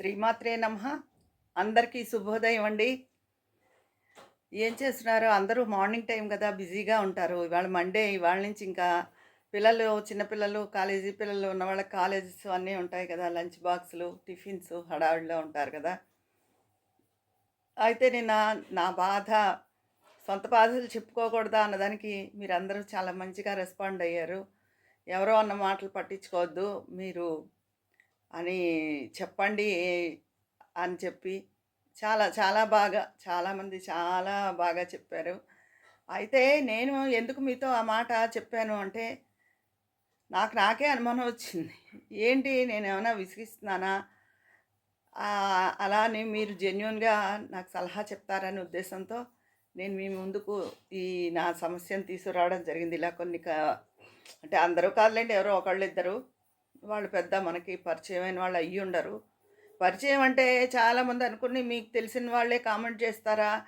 శ్రీమాత్రే నమ. అందరికీ శుభోదయం అండి. ఏం చేస్తున్నారు? అందరూ మార్నింగ్ టైం కదా బిజీగా ఉంటారు. ఇవాళ మండే ఇవాళ నుంచి ఇంకా పిల్లలు చిన్నపిల్లలు కాలేజీ పిల్లలు ఉన్న వాళ్ళ కాలేజెస్ అన్నీ ఉంటాయి కదా లంచ్ బాక్సులు టిఫిన్స్ హడావిడిలో ఉంటారు కదా. అయితే నేను నా- నా బాధ సొంత బాధలు చెప్పుకోకూడదా అన్నదానికి మీరు అందరూ చాలా మంచిగా రెస్పాండ్ అయ్యారు. ఎవరో అన్న మాటలు పట్టించుకోవద్దు. మీరు అని చెప్పండి అని చెప్పి చాలా చాలా బాగా చాలామంది చాలా బాగా చెప్పారు. అయితే నేను ఎందుకు మీతో ఆ మాట చెప్పాను అంటే నాకు నాకే అనుమానం వచ్చింది. ఏంటి నేను ఏమైనా విసిగిస్తున్నానా? అలా అని మీరు జెన్యున్గా నాకు సలహా చెప్తారనే ఉద్దేశంతో నేను మీ ముందుకు ఈ నా సమస్యను తీసుకురావడం జరిగింది. ఇలా కొన్ని అంటే అందరూ కాదులేండి ఎవరో ఒకళ్ళు ఇద్దరు. వాళ్ళు పెద్ద మనకి పరిచయమైన వాళ్ళు అయ్యి ఉండరు. పరిచయం అంటే చాలామంది అనుకుని మీకు తెలిసిన వాళ్ళే కామెంట్ చేస్తారా?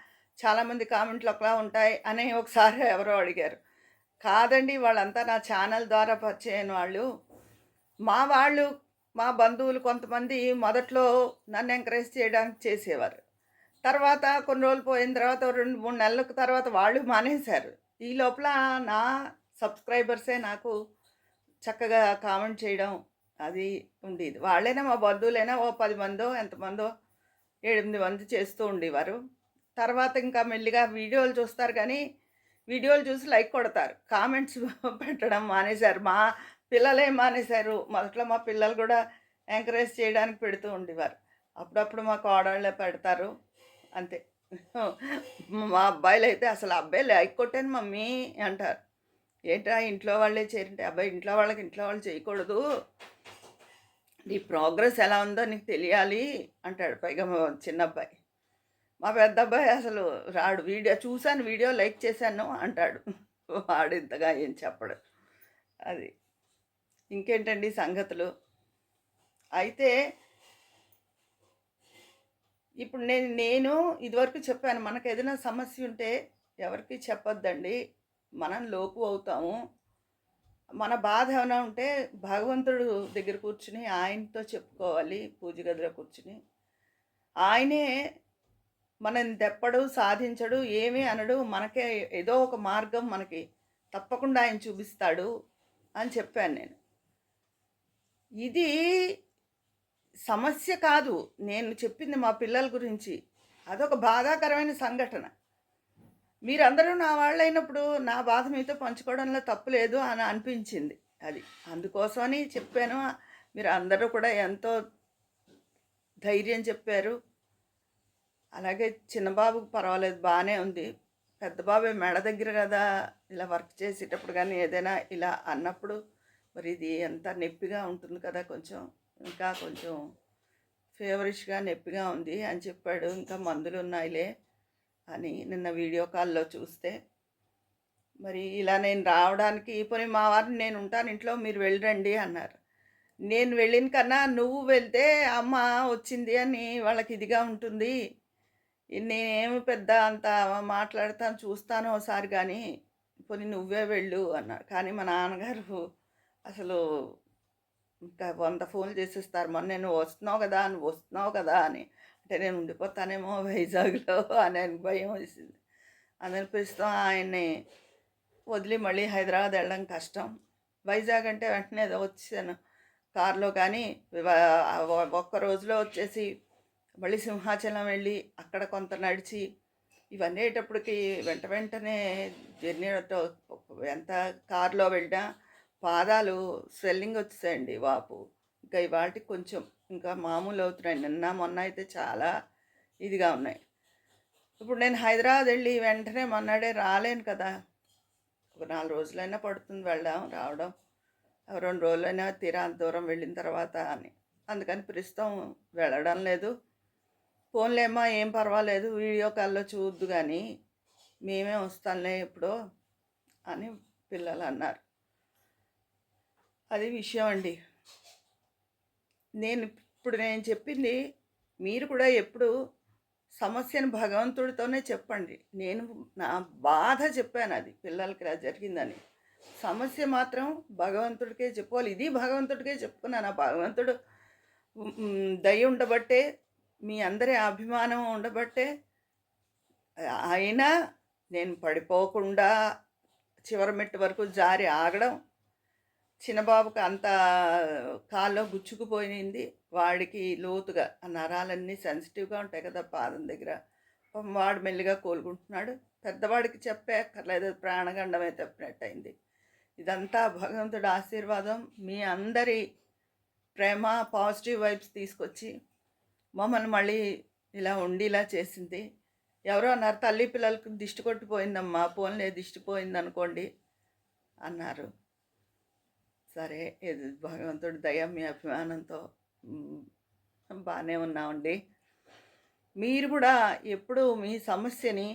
చాలామంది కామెంట్లు ఒకలా ఉంటాయి అని ఒకసారి ఎవరో అడిగారు. కాదండి వాళ్ళంతా నా ఛానల్ ద్వారా పరిచయం వాళ్ళు. మా వాళ్ళు మా బంధువులు కొంతమంది మొదట్లో నన్ను ఎంకరేజ్ చేయడానికి చేసేవారు. తర్వాత కొన్ని రోజులు పోయిన తర్వాత రెండు మూడు నెలల తర్వాత వాళ్ళు మానేశారు. ఈ లోపల నా సబ్స్క్రైబర్సే నాకు చక్కగా కామెంట్ చేయడం అది ఉండేది. వాళ్ళైనా మా బంధువులైనా ఓ పది మందో ఎంతమందో ఎనిమిది మంది చేస్తూ ఉండేవారు. తర్వాత ఇంకా మెల్లిగా వీడియోలు చూస్తారు కానీ వీడియోలు చూసి లైక్ కొడతారు. కామెంట్స్ పెట్టడం మానేశారు. మా పిల్లలే మానేశారు. మొదట్లో మా పిల్లలు కూడా ఎంకరేజ్ చేయడానికి పెడుతూ ఉండేవారు. అప్పుడప్పుడు మా కోడళ్ళే పెడతారు. అంతే. మా అబ్బాయిలు అయితే అసలు అబ్బాయి లైక్ కొట్టాను మమ్మీ అంటారు. ఏంటా ఇంట్లో వాళ్ళే చేరింటే అబ్బాయి ఇంట్లో వాళ్ళకి ఇంట్లో వాళ్ళు చేయకూడదు. నీ ప్రోగ్రెస్ ఎలా ఉందో నీకు తెలియాలి అంటాడు పైగా మా చిన్న అబ్బాయి మా పెద్ద అబ్బాయి అసలు రాడు వీడియో చూశాను వీడియో లైక్ చేశాను అంటాడు. వాడు ఇంతగా ఏం చెప్పడు. అది ఇంకేంటండి సంగతులు? అయితే ఇప్పుడు నేను నేను ఇదివరకు చెప్పాను మనకు ఏదైనా సమస్య ఉంటే ఎవరికి చెప్పొద్దండి. మనం లోపు అవుతాము. మన బాధ ఏమైనా ఉంటే భగవంతుడు దగ్గర కూర్చుని ఆయనతో చెప్పుకోవాలి పూజ గదిలో కూర్చుని. ఆయనే మనం తెప్పడు సాధించడు ఏమీ అనడు. మనకే ఏదో ఒక మార్గం మనకి తప్పకుండా ఆయన చూపిస్తాడు అని చెప్పాను నేను. ఇది సమస్య కాదు. నేను చెప్పింది మా పిల్లల గురించి. అదొక బాధాకరమైన సంఘటన. మీరందరూ నా వాళ్ళైనప్పుడు నా బాధ మీతో పంచుకోవడంలో తప్పు లేదు అని అనిపించింది. అది అందుకోసమని చెప్పాను. మీరు అందరూ కూడా ఎంతో ధైర్యం చెప్పారు. అలాగే చిన్నబాబుకు పర్వాలేదు బాగానే ఉంది. పెద్ద బాబే మెడ దగ్గర కదా ఇలా వర్క్ చేసేటప్పుడు కానీ ఏదైనా ఇలా అన్నప్పుడు మరి ఇది ఎంత నొప్పిగా ఉంటుంది కదా కొంచెం ఇంకా కొంచెం ఫేవరిష్గా నొప్పిగా ఉంది అని చెప్పాడు. ఇంకా మందులు ఉన్నాయిలే అని నిన్న వీడియో కాల్లో చూస్తే. మరి ఇలా నేను రావడానికి పోనీ మా వారిని నేను ఉంటాను ఇంట్లో మీరు వెళ్ళండి అన్నారు. నేను వెళ్ళిన కన్నా నువ్వు వెళ్తే అమ్మ వచ్చింది అని వాళ్ళకి ఇదిగా ఉంటుంది. నేనేమి పెద్ద అంత మాట్లాడతాను చూస్తాను ఒకసారి కానీ పోనీ నువ్వే వెళ్ళు అన్నారు. కానీ మా నాన్నగారు అసలు ఇంకా వంద ఫోన్లు చేసేస్తారు. మొన్న నేను వస్తున్నావు కదా అని వస్తున్నావు కదా అని. అంటే నేను ఉండిపోతానేమో వైజాగ్లో అని భయం వేసింది. అని ప్రస్తుతం ఆయన్ని వదిలి మళ్ళీ హైదరాబాద్ వెళ్ళడం కష్టం. వైజాగ్ అంటే వెంటనే వచ్చాను కారులో కానీ ఒక్క రోజులో వచ్చేసి మళ్ళీ సింహాచలం వెళ్ళి అక్కడ కొంత నడిచి ఇవన్నేటప్పటికి వెంట వెంటనే జర్నీతో ఎంత కారులో వెళ్ళినా పాదాలు స్వెల్లింగ్ వచ్చేసాయండి వాపు. ఇంకా ఇవాటికి కొంచెం ఇంకా మామూలు అవుతున్నాయి. నిన్న మొన్న అయితే చాలా ఇదిగా ఉన్నాయి. ఇప్పుడు నేను హైదరాబాద్ వెళ్ళి వెంటనే మొన్నడే రాలేను కదా. ఒక నాలుగు రోజులైనా పడుతుంది వెళ్ళడం రావడం. రెండు రోజులైనా తీరా అంత దూరం వెళ్ళిన తర్వాత అని. అందుకని ప్రస్తుతం వెళ్ళడం లేదు. ఫోన్లేమ్మా ఏం పర్వాలేదు. వీడియో కాల్లో చూద్దు కానీ మేమే వస్తానులే ఎప్పుడో అని పిల్లలు అన్నారు. అది విషయం అండి. నేను ఇప్పుడు నేను చెప్పింది మీరు కూడా ఎప్పుడు సమస్యను భగవంతుడితోనే చెప్పండి. నేను నా బాధ చెప్పాను అది పిల్లలకి ఇలా జరిగిందని. సమస్య మాత్రం భగవంతుడికే చెప్పుకోవాలి. ఇది భగవంతుడికే చెప్పుకున్నాను. ఆ భగవంతుడు దయ ఉండబట్టే మీ అందరి అభిమానం ఉండబట్టే అయినా నేను పడిపోకుండా చివరి మెట్టు వరకు జారి ఆగడం చిన్నబాబుకి అంత కాల్లో గుచ్చుకుపోయింది. వాడికి లోతుగా ఆ నరాలన్నీ సెన్సిటివ్గా ఉంటాయి కదా పాదం దగ్గర. వాడు మెల్లిగా కోలుకుంటున్నాడు. పెద్దవాడికి చెప్పే అక్కర్లేదు. ప్రాణగండమే తప్పినట్టయింది. ఇదంతా భగవంతుడి ఆశీర్వాదం. మీ అందరి ప్రేమ పాజిటివ్ వైబ్స్ తీసుకొచ్చి మమ్మల్ని మళ్ళీ ఇలా ఉండేలా చేసింది. ఎవరో అన్నారు తల్లి పిల్లలకు దిష్టి కొట్టిపోయిందమ్మా ఫోన్లే దిష్టిపోయింది అనుకోండి అన్నారు. సరే ఇది భగవంతుడి దయ మీ అభిమానంతో బాగానే ఉన్నామండి మీరు కూడా ఎప్పుడు మీ సమస్యని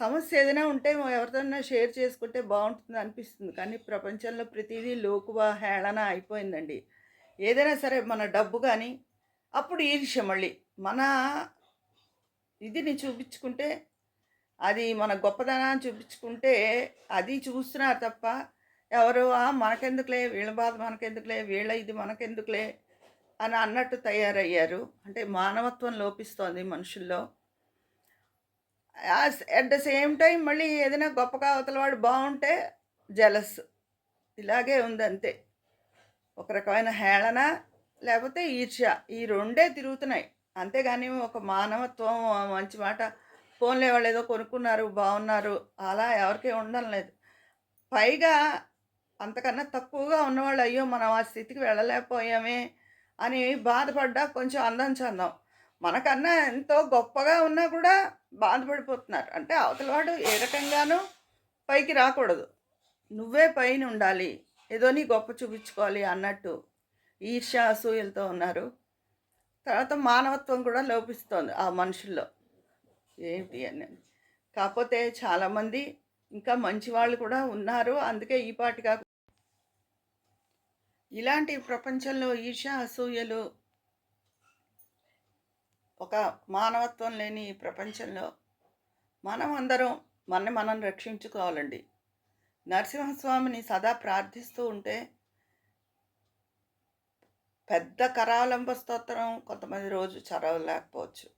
సమస్య ఏదైనా ఉంటే ఎవరితోనైనా షేర్ చేసుకుంటే బాగుంటుంది అనిపిస్తుంది. కానీ ప్రపంచంలో ప్రతిదీ లోకువ హేళన అయిపోయిందండి. ఏదైనా సరే మన డబ్బు కానీ అప్పుడు ఈర్ష్య మళ్ళీ. మన ఇదిని చూపించుకుంటే అది మన గొప్పదనాన్ని చూపించుకుంటే అది చూస్తున్నారు తప్ప ఎవరు "ఆ, మనకెందుకులే వీళ్ళ బాధ మనకెందుకులే వీళ్ళ ఇది మనకెందుకులే అని అన్నట్టు తయారయ్యారు. అంటే మానవత్వం లోపిస్తోంది మనుషుల్లో. అట్ ద సేమ్ టైం మళ్ళీ ఏదైనా గొప్పగా అవతల వాడు బాగుంటే జలస్. ఇలాగే ఉంది అంతే ఒక రకమైన హేళన లేకపోతే ఈర్ష్య. ఈ రెండే తిరుగుతున్నాయి. అంతేగాని ఒక మానవత్వం మంచి మాట. ఫోన్లే వాళ్ళు ఏదో కొనుక్కున్నారు బాగున్నారు అలా ఎవరికీ ఉండడం లేదు. పైగా అంతకన్నా తక్కువగా ఉన్నవాళ్ళు అయ్యో మనం ఆ స్థితికి వెళ్ళలేకపోయామే అని బాధపడ్డా కొంచెం అందం చెందాం. మనకన్నా ఎంతో గొప్పగా ఉన్నా కూడా బాధపడిపోతున్నారు. అంటే అవతలవాడు ఏ రకంగానూ పైకి రాకూడదు. నువ్వే పైన ఉండాలి. ఏదో నీ గొప్ప చూపించుకోవాలి అన్నట్టు ఈర్ష్య అసూయలతో ఉన్నారు. తర్వాత మానవత్వం కూడా లోపిస్తోంది ఆ మనుషుల్లో. ఏంటి అని. కాకపోతే చాలామంది ఇంకా మంచి వాళ్ళు కూడా ఉన్నారు. అందుకే ఈ పాటిగా ఇలాంటి ప్రపంచంలో ఈర్ష అసూయలు ఒక మానవత్వం లేని ఈ ప్రపంచంలో మనం అందరం మన మనం రక్షించుకోవాలండి. నరసింహస్వామిని సదా ప్రార్థిస్తూ ఉంటే పెద్ద కరావలంబ స్తోత్రం కొంతమంది రోజు చదవలేకపోవచ్చు.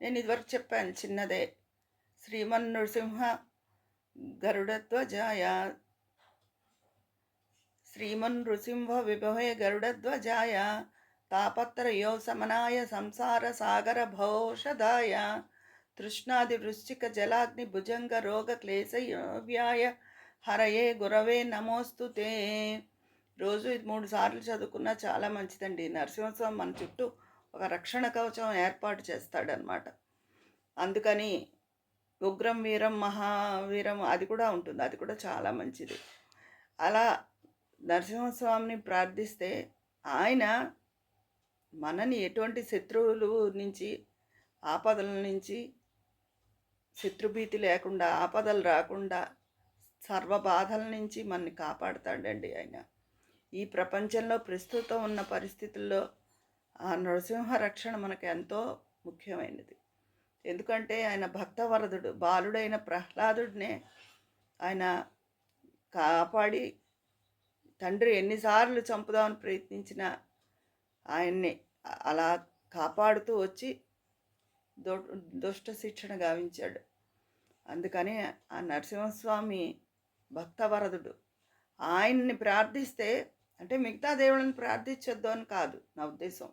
నేను ఇదివరకు చెప్పాను చిన్నదే. శ్రీమన్ నృసింహ గరుడధ్వజాయ శ్రీమన్ నృసింహ విభవే గరుడధ్వజాయ తాపత్రయో సమనాయ సంసార సాగర భోషదాయ తృష్ణాది వృశ్చిక జలాగ్ని భుజంగ రోగ క్లేశయోవ్యాయ హరయే గురవే నమోస్తు తే రోజు ఇది మూడు సార్లు చదువుకున్నా చాలా మంచిదండి. నరసింహస్వామి మన చుట్టూ ఒక రక్షణ కవచం ఏర్పాటు చేస్తాడనమాట అందుకని ఉగ్రం వీరం మహావీరం అది కూడా ఉంటుంది. అది కూడా చాలా మంచిది. అలా నరసింహస్వామిని ప్రార్థిస్తే ఆయన మనని ఎటువంటి శత్రువులు నుంచి ఆపదల నుంచి శత్రుభీతి లేకుండా ఆపదలు రాకుండా సర్వ బాధల నుంచి మనని కాపాడుతాడండి ఆయన. ఈ ప్రపంచంలో ప్రస్తుతం ఉన్న పరిస్థితుల్లో ఆ నరసింహ రక్షణ మనకు ఎంతో ముఖ్యమైనది. ఎందుకంటే ఆయన భక్తవరదుడు బాలుడైన ప్రహ్లాదుడినే ఆయన కాపాడి తండ్రి ఎన్నిసార్లు చంపుదామని ప్రయత్నించినా ఆయన్ని అలా కాపాడుతూ వచ్చి దో దుష్ట శిక్షణ గావించాడు. అందుకని ఆ నరసింహస్వామి భక్తవరదుడు. ఆయన్ని ప్రార్థిస్తే అంటే మిగతా దేవుళ్ళని ప్రార్థించొద్దు అని కాదు నా ఉద్దేశం.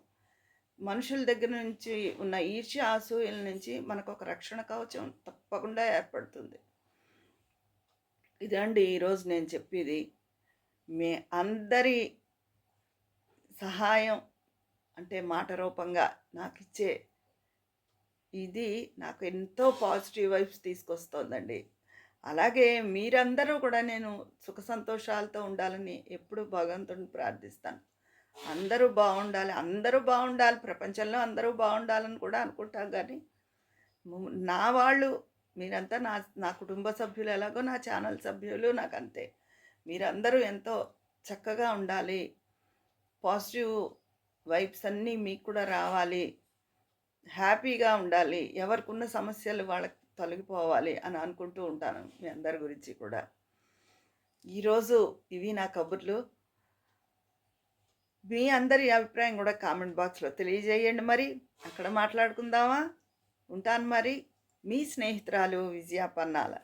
మనుషుల దగ్గర నుంచి ఉన్న ఈర్ష్య అసూయల నుంచి మనకు ఒక రక్షణ కవచం తప్పకుండా ఏర్పడుతుంది. ఇదండి ఈరోజు నేను చెప్పేది. మీ అందరి సహాయం అంటే మాట రూపంగా నాకు ఇచ్చే ఇది నాకు ఎంతో పాజిటివ్ వైబ్స్ తీసుకొస్తోందండి. అలాగే మీరందరూ కూడా నేను సుఖ సంతోషాలతో ఉండాలని ఎప్పుడు భగవంతుడిని ప్రార్థిస్తాను. అందరూ బాగుండాలి అందరూ బాగుండాలి ప్రపంచంలో అందరూ బాగుండాలని కూడా అనుకుంటాం కానీ నా వాళ్ళు మీరంతా నా నా కుటుంబ సభ్యులు ఎలాగో నా ఛానల్ సభ్యులు నాకు అంతే మీరందరూ ఎంతో చక్కగా ఉండాలి. పాజిటివ్ వైబ్స్ అన్నీ మీకు కూడా రావాలి. హ్యాపీగా ఉండాలి. ఎవరికి ఉన్న సమస్యలు వాళ్ళకి తొలగిపోవాలి అని అనుకుంటూ ఉంటాను మీ అందరి గురించి కూడా. ఈరోజు ఇవి నా కబుర్లు. మీ అందరి అభిప్రాయం కూడా కామెంట్ బాక్స్లో తెలియజేయండి మరి. అక్కడ మాట్లాడుకుందామా? ఉంటాను మరి. మీ స్నేహితురాలు విజయ పన్నాల.